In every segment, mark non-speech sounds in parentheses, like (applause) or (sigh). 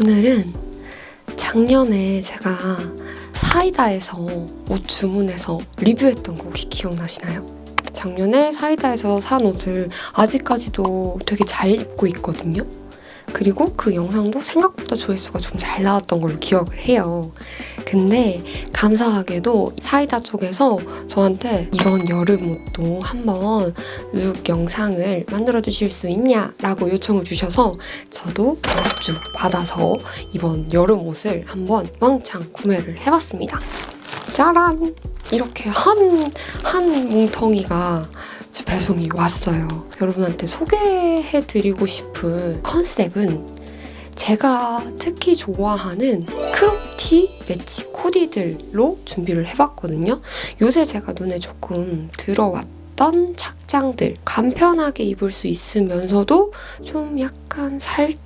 오늘은 작년에 제가 사이다에서 옷 주문해서 리뷰했던 거 혹시 기억나시나요? 작년에 사이다에서 산 옷을 아직까지도 되게 잘 입고 있거든요. 그리고 그 영상도 생각보다 조회수가 좀 잘 나왔던 걸로 기억을 해요. 근데 감사하게도 사이다 쪽에서 저한테 이번 여름 옷도 한번 룩 영상을 만들어 주실 수 있냐라고 요청을 주셔서 저도 연락주 받아서 이번 여름 옷을 한번 왕창 구매를 해봤습니다. 짜란! 이렇게 한, 한 뭉텅이가 제 배송이 왔어요. 여러분한테 소개해드리고 싶은 컨셉은 제가 특히 좋아하는 크롭티 매치 코디들로 준비를 해봤거든요. 요새 제가 눈에 조금 들어왔던 착장들 간편하게 입을 수 있으면서도 좀 약간 살짝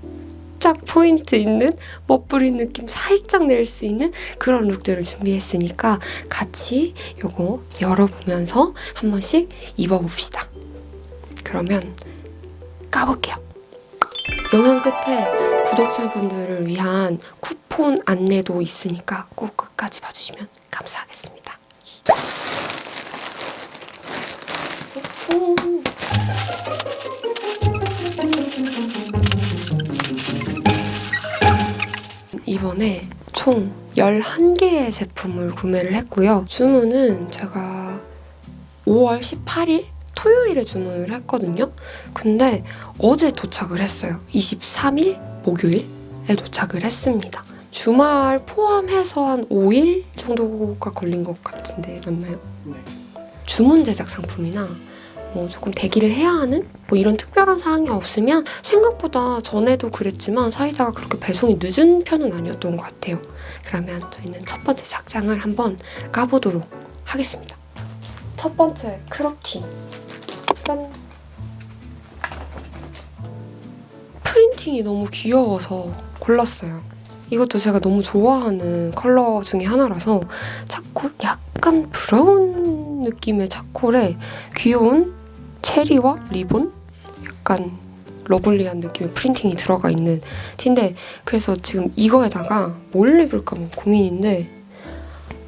포인트 있는 멋부린 느낌 살짝 낼 수 있는 그런 룩들을 준비했으니까 같이 요거 열어보면서 한 번씩 입어봅시다. 그러면 까볼게요. 영상 끝에 구독자분들을 위한 쿠폰 안내도 있으니까 꼭 끝까지 봐주시면 감사하겠습니다. 이 번에 총 11개의 제품을 구매를 했고요. 주문은 제가 5월 18일 토요일에 주문을 했거든요. 근데 어제 도착을 했어요. 23일 목요일에 도착을 했습니다. 주말 포함해서 한 5일 정도가 걸린 것 같은데 맞나요? 네. 주문 제작 상품이나 뭐 조금 대기를 해야 하는 뭐 이런 특별한 사항이 없으면 생각보다 전에도 그랬지만 사이다가 그렇게 배송이 늦은 편은 아니었던 것 같아요. 그러면 저희는 첫 번째 작장을 한번 까보도록 하겠습니다. 첫 번째 크롭티. 짠. 프린팅이 너무 귀여워서 골랐어요. 이것도 제가 너무 좋아하는 컬러 중에 하나라서 차콜 약간 브라운 느낌의 차콜에 귀여운 체리와 리본 약간 러블리한 느낌의 프린팅이 들어가 있는 티인데 그래서 지금 이거에다가 뭘 입을까 뭐 고민인데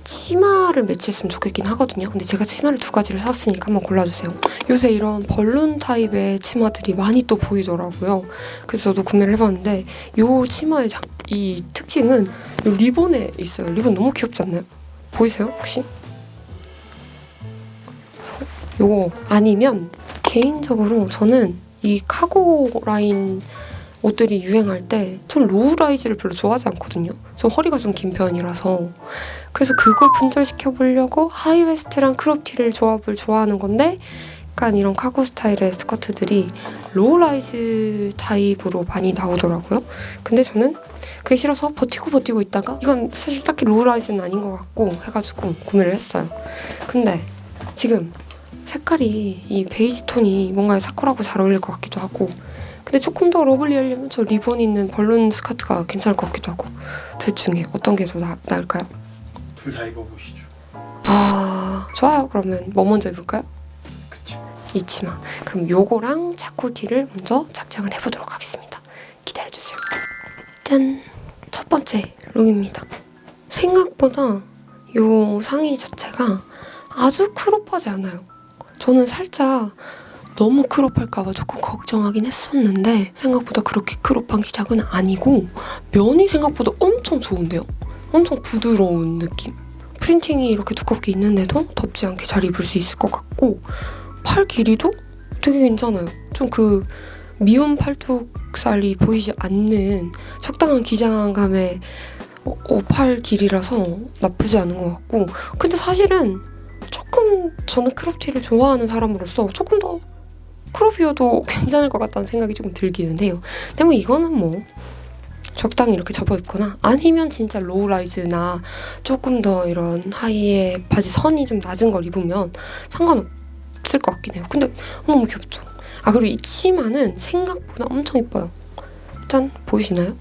치마를 매치했으면 좋겠긴 하거든요. 근데 제가 치마를 두 가지를 샀으니까 한번 골라주세요. 요새 이런 벌룬 타입의 치마들이 많이 또 보이더라고요. 그래서 저도 구매를 해봤는데 이 치마의 장- 이 특징은 이 리본에 있어요. 리본 너무 귀엽지 않나요? 보이세요 혹시? 요거 아니면 개인적으로 저는 이 카고 라인 옷들이 유행할 때 전 로우 라이즈를 별로 좋아하지 않거든요. 저 허리가 좀 긴 편이라서 그래서 그걸 분절시켜 보려고 하이웨스트랑 크롭티를 조합을 좋아하는 건데 약간 이런 카고 스타일의 스커트들이 로우 라이즈 타입으로 많이 나오더라고요. 근데 저는 그게 싫어서 버티고 버티고 있다가 이건 사실 딱히 로우 라이즈는 아닌 것 같고 해가지고 구매를 했어요. 근데 지금 색깔이 이 베이지 톤이 뭔가 사쿠라고 잘 어울릴 것 같기도 하고. 근데 조금 더 러블리하려면 저 리본 있는 벌룬 스커트가 괜찮을 것 같기도 하고. 둘 중에 어떤 게 더 나을까요? 둘 다 입어보시죠. 아 좋아요. 그러면 뭐 먼저 입을까요? 그쵸. 이 치마. 그럼 요거랑 차콜티를 먼저 작장을 해보도록 하겠습니다. 기다려주세요. 짠 첫 번째 룩입니다. 생각보다 요 상의 자체가 아주 크롭하지 않아요 저는 살짝 너무 크롭할까봐 조금 걱정하긴 했었는데 생각보다 그렇게 크롭한 기장은 아니고 면이 생각보다 엄청 좋은데요 엄청 부드러운 느낌 프린팅이 이렇게 두껍게 있는데도 덥지 않게 잘 입을 수 있을 것 같고 팔 길이도 되게 괜찮아요. 좀 그 미운 팔뚝살이 보이지 않는 적당한 기장감의 어, 어, 팔 길이라서 나쁘지 않은 것 같고 근데 사실은 조금 저는 크롭티를 좋아하는 사람으로서 조금 더 크롭이어도 (laughs) 괜찮을 것 같다는 생각이 조금 들기는 해요. 근데 뭐 이거는 뭐 적당히 이렇게 접어 입거나 아니면 진짜 로우 라이즈나 조금 더 이런 하이에 바지 선이 좀 낮은 걸 입으면 상관없을 것 같긴 해요. 근데 너무 귀엽죠? 아 그리고 이 치마는 생각보다 엄청 이뻐요. 짠 보이시나요?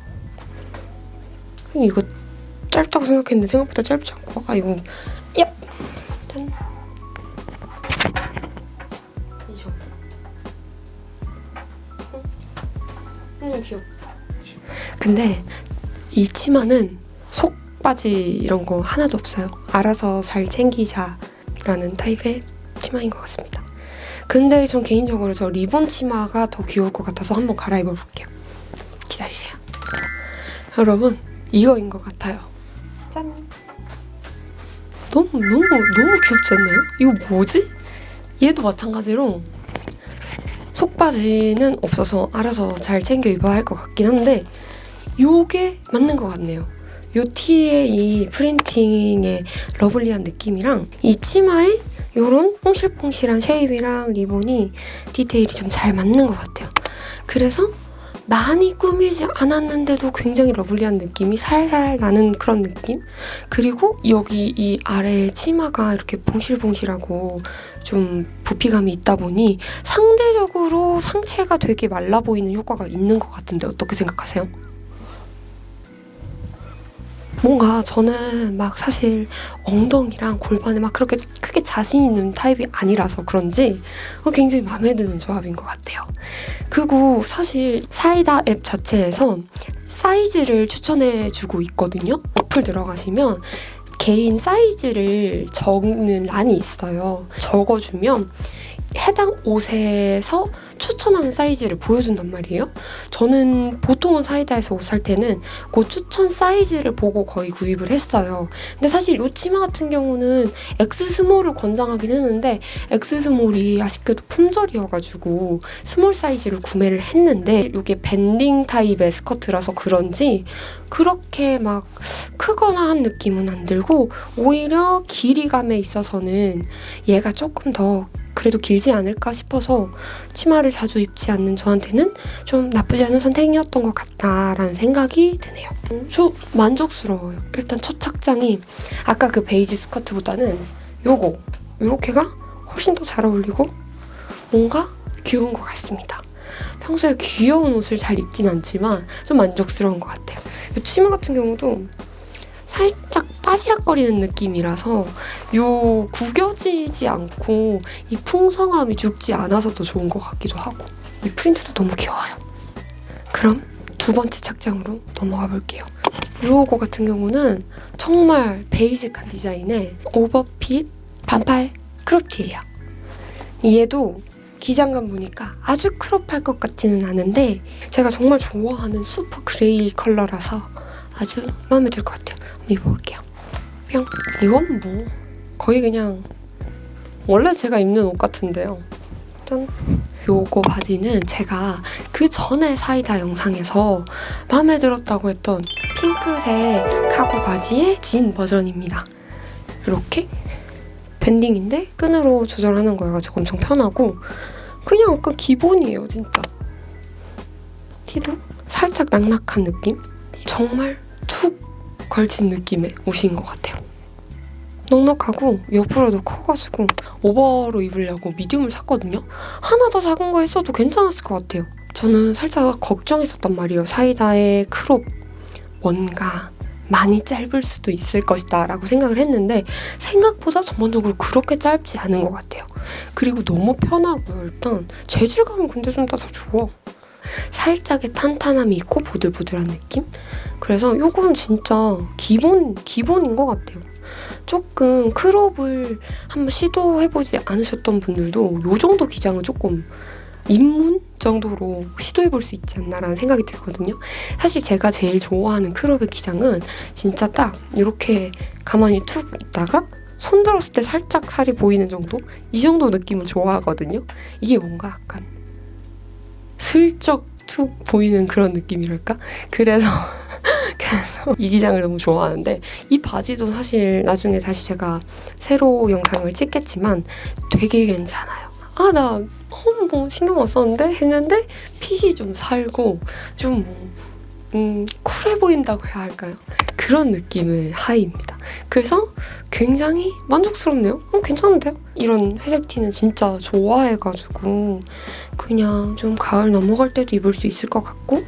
이거 짧다고 생각했는데 생각보다 짧지 않고 아 이거 음, 너무 귀엽. 근데 이 치마는 속 바지 이런 거 하나도 없어요. 알아서 잘 챙기자라는 타입의 치마인 것 같습니다. 근데 전 개인적으로 저 리본 치마가 더 귀여울 것 같아서 한번 갈아입어 볼게요. 기다리세요. 여러분, 이거인 것 같아요. 짠! 너무, 너무, 너무 귀엽지 않나요? 이거 뭐지? 얘도 마찬가지로 속바지는 없어서 알아서 잘 챙겨 입어야 할 것 같긴 한데 요게 맞는 것 같네요. 요 티의 이 프린팅의 러블리한 느낌이랑 이 치마에 요런 퐁실퐁실한 쉐입이랑 리본이 디테일이 좀 잘 맞는 것 같아요. 그래서 많이 꾸미지 않았는데도 굉장히 러블리한 느낌이 살살 나는 그런 느낌? 그리고 여기 이 아래 치마가 이렇게 봉실봉실하고 좀 부피감이 있다 보니 상대적으로 상체가 되게 말라 보이는 효과가 있는 것 같은데 어떻게 생각하세요? 뭔가 저는 막 사실 엉덩이랑 골반에 막 그렇게 크게 자신 있는 타입이 아니라서 그런지 어, 굉장히 마음에 드는 조합인 것 같아요. 그리고 사실 사이다 앱 자체에서 사이즈를 추천해 주고 있거든요. 어플 들어가시면 개인 사이즈를 적는 란이 있어요. 적어주면 해당 옷에서 추천하는 사이즈를 보여준단 말이에요. 저는 보통은 사이다에서 옷 살 때는 그 추천 사이즈를 보고 거의 구입을 했어요. 근데 사실 이 치마 같은 경우는 X 스몰을 권장하긴 했는데 X 스몰이 아쉽게도 품절이어가지고 스몰 사이즈를 구매를 했는데 이게 밴딩 타입의 스커트라서 그런지 그렇게 막 크거나 한 느낌은 안 들고 오히려 길이감에 있어서는 얘가 조금 더 그래도 길지 않을까 싶어서 치마를 자주 입지 않는 저한테는 좀 나쁘지 않은 선택이었던 것 같다라는 생각이 드네요. 음, 저 만족스러워요. 일단 첫 착장이 아까 그 베이지 스커트보다는 요거 요렇게가 훨씬 더 잘 어울리고 뭔가 귀여운 것 같습니다. 평소에 귀여운 옷을 잘 입진 않지만 좀 만족스러운 것 같아요. 이 치마 같은 경우도 살짝 빠시락거리는 느낌이라서 요 구겨지지 않고 이 풍성함이 죽지 않아서 더 좋은 것 같기도 하고 이 프린트도 너무 귀여워요. 그럼 두 번째 착장으로 넘어가 볼게요. 요거 같은 경우는 정말 베이직한 디자인의 오버핏 반팔 크롭티예요. 얘도 기장감 보니까 아주 크롭할 것 같지는 않은데 제가 정말 좋아하는 슈퍼 그레이 컬러라서 아주 마음에 들 것 같아요. 한번 입어볼게요. 뿅. 이건 뭐 거의 그냥 원래 제가 입는 옷 같은데요. 짠. 요거 바지는 제가 그 전에 사이다 영상에서 마음에 들었다고 했던 핑크색 카고 바지의 진 버전입니다. 이렇게 밴딩인데 끈으로 조절하는 거여가지고 엄청 편하고 그냥 약간 기본이에요 진짜. 티도 살짝 낙낙한 느낌? 정말 툭 걸친 느낌의 옷인 것 같아요. 넉넉하고 옆으로도 커가지고 오버로 입으려고 미디움을 샀거든요. 하나 더 작은 거 했어도 괜찮았을 것 같아요. 저는 살짝 걱정했었단 말이에요. 사이다의 크롭 뭔가 많이 짧을 수도 있을 것이다 라고 생각을 했는데 생각보다 전반적으로 그렇게 짧지 않은 것 같아요. 그리고 너무 편하고요. 일단 재질감은 근데 좀더 좋아. 살짝의 탄탄함이 있고 보들보들한 느낌? 그래서 요건 진짜 기본, 기본인 것 같아요. 조금 크롭을 한번 시도해보지 않으셨던 분들도 요 정도 기장은 조금 입문 정도로 시도해볼 수 있지 않나라는 생각이 들거든요. 사실 제가 제일 좋아하는 크롭의 기장은 진짜 딱 이렇게 가만히 툭 있다가 손 들었을 때 살짝 살이 보이는 정도? 이 정도 느낌을 좋아하거든요. 이게 뭔가 약간 슬쩍 툭 보이는 그런 느낌이랄까? 그래서 그래서 (laughs) 이 기장을 너무 좋아하는데 이 바지도 사실 나중에 다시 제가 새로 영상을 찍겠지만 되게 괜찮아요. 아, 나 너무 신경 못 썼는데 했는데 핏이 좀 살고 좀 뭐, 음, 쿨해 보인다고 해야 할까요? 그런 느낌의 하의입니다. 그래서 굉장히 만족스럽네요. 어, 괜찮은데요? 이런 회색 티는 진짜 좋아해가지고 그냥 좀 가을 넘어갈 때도 입을 수 있을 것 같고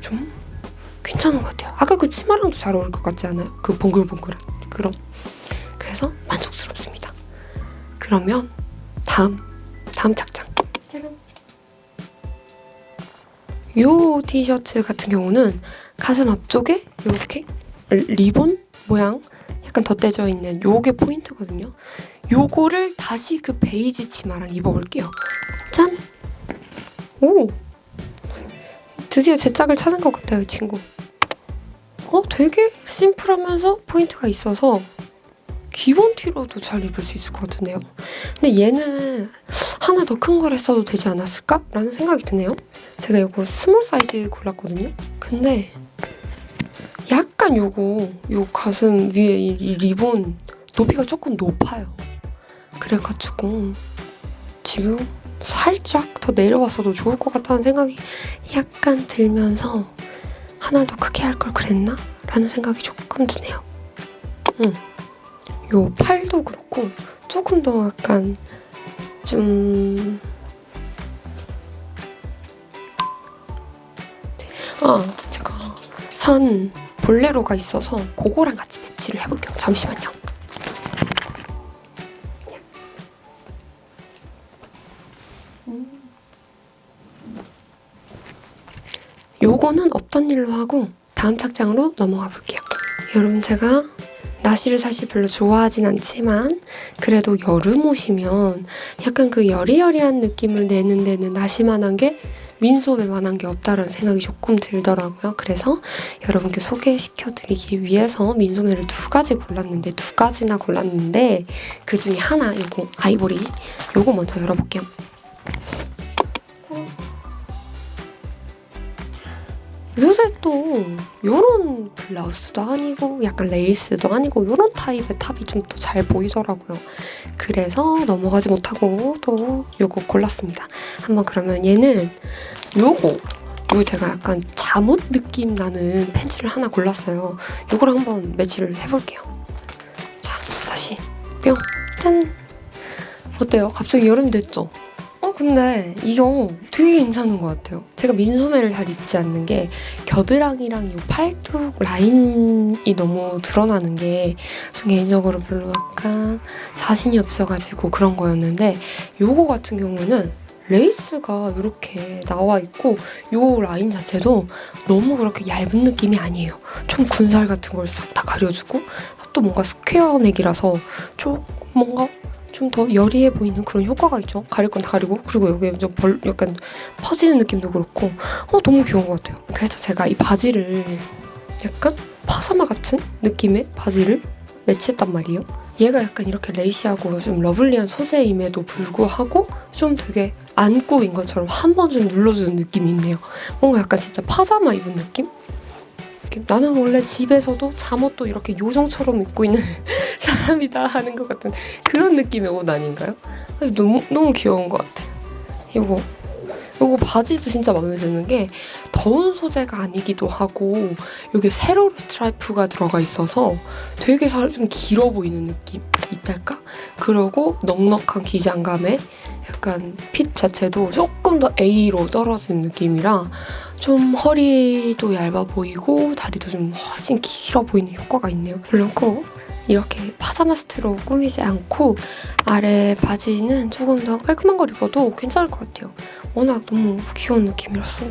좀 괜찮은 것 같아요. 아까 그 치마랑도 잘 어울릴 것 같지 않아요? 그 봉글봉글한 그런. 그래서 만족스럽습니다. 그러면 다음 다음 착장. 요 티셔츠 같은 경우는 가슴 앞쪽에 이렇게 리본 모양 약간 덧대져 있는 요게 포인트거든요. 요거를 다시 그 베이지 치마랑 입어볼게요. 짠! 오! 드디어 제 짝을 찾은 것 같아요, 이 친구. 어, 되게 심플하면서 포인트가 있어서 기본 티로도 잘 입을 수 있을 것 같은데요. 근데 얘는 하나 더 큰 걸 했어도 되지 않았을까? 라는 생각이 드네요. 제가 이거 스몰 사이즈 골랐거든요. 근데 약간 요거 요 가슴 위에 이, 이 리본 높이가 조금 높아요. 그래가지고 지금 살짝 더 내려왔어도 좋을 것 같다는 생각이 약간 들면서 하나를 더 크게 할 걸 그랬나? 라는 생각이 조금 드네요. 음. 요 팔도 그렇고 조금 더 약간 좀 아, 제가 산 볼레로가 있어서 그거랑 같이 매치를 해볼게요. 잠시만요. 요거는 없던 일로 하고 다음 착장으로 넘어가 볼게요. 여러분 제가 나시를 사실 별로 좋아하진 않지만 그래도 여름 옷이면 약간 그 여리여리한 느낌을 내는 데는 나시만한 게 민소매만한 게 없다라는 생각이 조금 들더라고요. 그래서 여러분께 소개시켜드리기 위해서 민소매를 두 가지 골랐는데 두 가지나 골랐는데 그 중에 하나 이거 아이보리 요거 먼저 열어볼게요. 또 요런 블라우스도 아니고 약간 레이스도 아니고 요런 타입의 탑이 좀더잘 보이더라고요. 그래서 넘어가지 못하고 또 요거 골랐습니다. 한번 그러면 얘는 요거 요 제가 약간 잠옷 느낌 나는 팬츠를 하나 골랐어요. 요거랑 한번 매치를 해볼게요. 자 다시 뿅 짠. 어때요? 갑자기 여름 됐죠? 어 근데 이거 되게 괜찮은 것 같아요. 제가 민소매를 잘 입지 않는 게 겨드랑이랑 이 팔뚝 라인이 너무 드러나는 게전 개인적으로 별로 약간 자신이 없어가지고 그런 거였는데 요거 같은 경우는 레이스가 이렇게 나와 있고 요 라인 자체도 너무 그렇게 얇은 느낌이 아니에요. 좀 군살 같은 걸 싹 다 가려주고 또 뭔가 스퀘어 넥이라서 좀 뭔가 좀 더 여리해 보이는 그런 효과가 있죠. 가릴 건 다 가리고 그리고 여기 좀 벌, 약간 퍼지는 느낌도 그렇고 어 너무 귀여운 것 같아요. 그래서 제가 이 바지를 약간 파사마 같은 느낌의 바지를 매치했단 말이에요. 얘가 약간 이렇게 레이시하고 좀 러블리한 소재임에도 불구하고 좀 되게 안고인 것처럼 한 번 좀 눌러주는 느낌이 있네요. 뭔가 약간 진짜 파자마 입은 느낌? 이렇게 나는 원래 집에서도 잠옷도 이렇게 요정처럼 입고 있는 (laughs) 사람이다 하는 것 같은 그런 느낌의 옷 아닌가요? 너무 너무 귀여운 것 같아요. 이거 이거 바지도 진짜 마음에 드는 게 더운 소재가 아니기도 하고 여기 세로 스트라이프가 들어가 있어서 되게 살좀 길어 보이는 느낌 있달까? 그리고 넉넉한 기장감에 약간 핏 자체도 조금 더 A로 떨어진 느낌이라 좀 허리도 얇아 보이고 다리도 좀 훨씬 길어 보이는 효과가 있네요. 물론 꼭 이렇게 파자마 스트로 꾸미지 않고 아래 바지는 조금 더 깔끔한 걸 입어도 괜찮을 것 같아요. 워낙 너무 귀여운 느낌이라서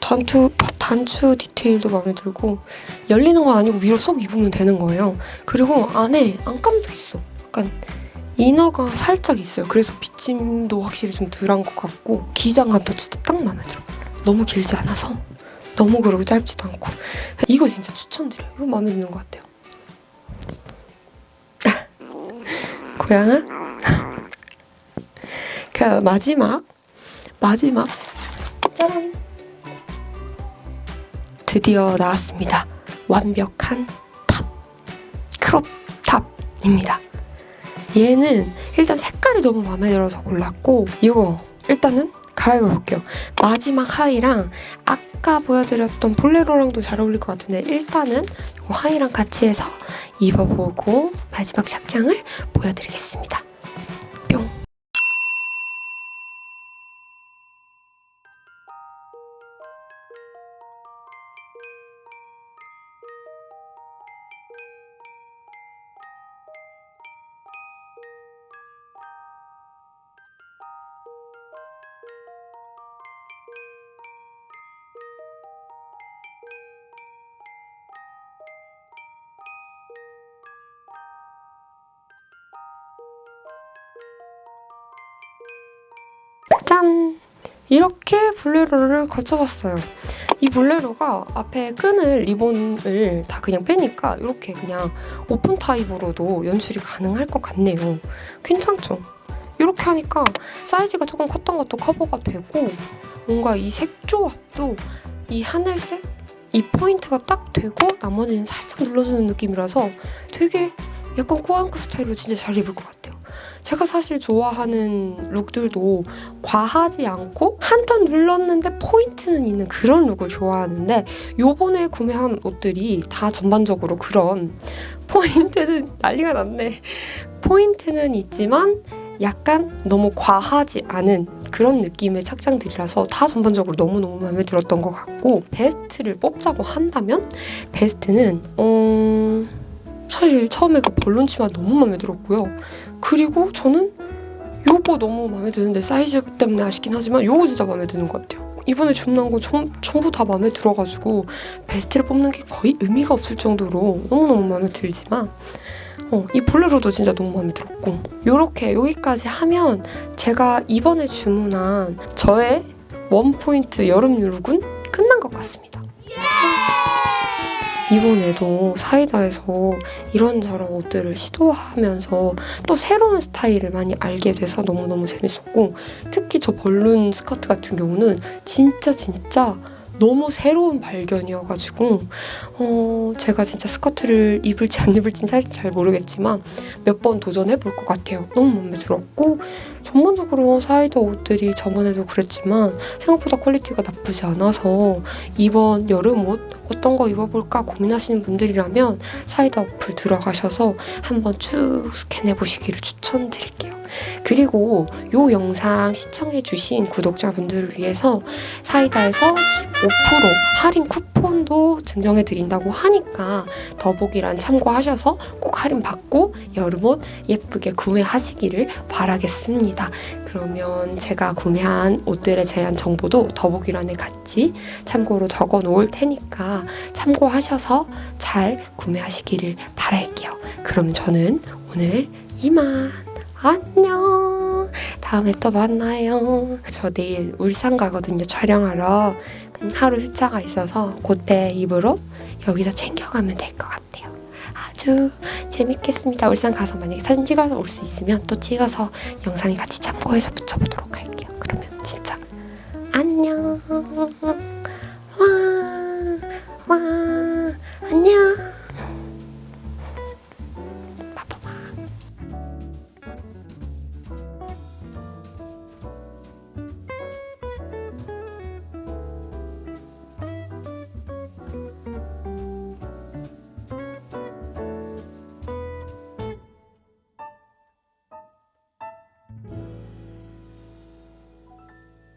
단추 단추 디테일도 마음에 들고 열리는 건 아니고 위로 쏙 입으면 되는 거예요. 그리고 안에 안감도 있어. 약간 이너가 살짝 있어요. 그래서 비침도 확실히 좀 덜한 것 같고 기장감도 진짜 딱 마음에 들어. 너무 길지 않아서 너무 그러고 짧지도 않고 이거 진짜 추천드려요. 이거 마음에 드는 것 같아요. (laughs) 고양아. (laughs) 그 마지막 마지막 짜란 드디어 나왔습니다. 완벽한 탑 크롭 탑입니다. 얘는 일단 색깔이 너무 마음에 들어서 골랐고 이거 일단은 갈아입어 볼게요. 마지막 하의랑 아까 보여드렸던 볼레로랑도 잘 어울릴 것 같은데 일단은 이거 하의랑 같이 해서 입어보고 마지막 착장을 보여드리겠습니다. 짠! 이렇게 볼레로를 거쳐봤어요. 이 볼레로가 앞에 끈을 리본을 다 그냥 빼니까 이렇게 그냥 오픈 타입으로도 연출이 가능할 것 같네요. 괜찮죠? 이렇게 하니까 사이즈가 조금 컸던 것도 커버가 되고 뭔가 이 색 조합도 이 하늘색 이 포인트가 딱 되고 나머지는 살짝 눌러주는 느낌이라서 되게 약간 꾸안꾸 스타일로 진짜 잘 입을 것 같아요. 제가 사실 좋아하는 룩들도 과하지 않고 한 턴 눌렀는데 포인트는 있는 그런 룩을 좋아하는데 요번에 구매한 옷들이 다 전반적으로 그런 포인트는 (laughs) 난리가 났네. 포인트는 있지만 약간 너무 과하지 않은 그런 느낌의 착장들이라서 다 전반적으로 너무너무 마음에 들었던 것 같고 베스트를 뽑자고 한다면 베스트는 어... 사실 처음에 그 벌룬 치마 너무 마음에 들었고요. 그리고 저는 요거 너무 마음에 드는데 사이즈 때문에 아쉽긴 하지만 요거 진짜 마음에 드는 것 같아요. 이번에 주문한 거 전, 전부 다 마음에 들어가지고 베스트를 뽑는 게 거의 의미가 없을 정도로 너무너무 마음에 들지만 어, 이 볼레로도 진짜 너무 마음에 들었고 요렇게 여기까지 하면 제가 이번에 주문한 저의 원포인트 여름 룩은 끝난 것 같습니다. 이번에도 사이다에서 이런저런 옷들을 시도하면서 또 새로운 스타일을 많이 알게 돼서 너무너무 재밌었고 특히 저 벌룬 스커트 같은 경우는 진짜 진짜 너무 새로운 발견이어가지고 어, 제가 진짜 스커트를 입을지 안 입을지는 사실 잘 모르겠지만 몇 번 도전해 볼 것 같아요. 너무 마음에 들었고 전반적으로 사이다 옷들이 저번에도 그랬지만 생각보다 퀄리티가 나쁘지 않아서 이번 여름 옷 어떤 거 입어볼까 고민하시는 분들이라면 사이다 어플 들어가셔서 한번 쭉 스캔해 보시기를 추천드릴게요. 그리고 요 영상 시청해주신 구독자분들을 위해서 사이다에서 15% 할인 쿠폰도 증정해 드린다고 하니까 더보기란 참고하셔서 꼭 할인 받고 여름옷 예쁘게 구매하시기를 바라겠습니다. 그러면 제가 구매한 옷들의 제한 정보도 더보기란에 같이 참고로 적어 놓을 테니까 참고하셔서 잘 구매하시기를 바랄게요. 그럼 저는 오늘 이만 안녕. 다음에 또 만나요. 저 내일 울산 가거든요. 촬영하러. 하루 휴차가 있어서 그때 입으로 여기서 챙겨가면 될 것 같아요. 아주 재밌겠습니다. 울산 가서 만약에 사진 찍어서 올 수 있으면 또 찍어서 영상에 같이 참고해서 붙여보도록 할게요. 그러면 진짜 안녕. 와, 와, 안녕.